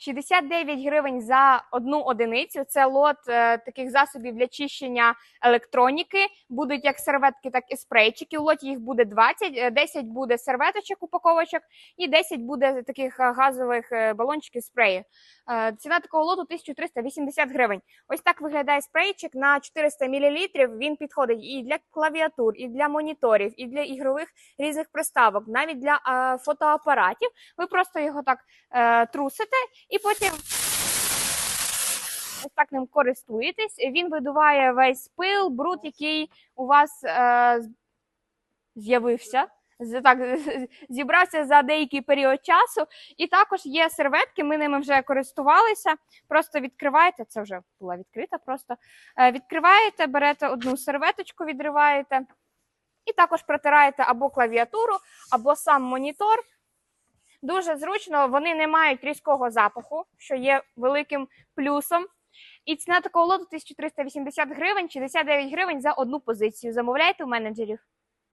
69 гривень за одну одиницю. Це лот е, таких засобів для чищення електроніки. Будуть як серветки, так і спрейчики. У лоті їх буде 20, е, 10 буде серветочок, упаковочок, і 10 буде таких е, газових е, балончиків спрею. Е, Ціна такого лоту 1380 гривень. Ось так виглядає спрейчик на 400 мл. Він підходить і для клавіатур, і для моніторів, і для ігрових різних приставок, навіть для е, фотоапаратів. Ви просто його так е, трусите і потім ось так ним користуєтесь. Він видуває весь пил, бруд, який у вас е, з'явився. Так, зібрався за деякий період часу, і також є серветки. Ми ними вже користувалися. Просто відкриваєте, це вже була відкрита. Просто е, відкриваєте, берете одну серветочку, відриваєте, і також протираєте або клавіатуру, або сам монітор. Дуже зручно, вони не мають різкого запаху, що є великим плюсом. І ціна такого лоту 1380 гривень, 69 гривень за одну позицію. Замовляйте у менеджерів.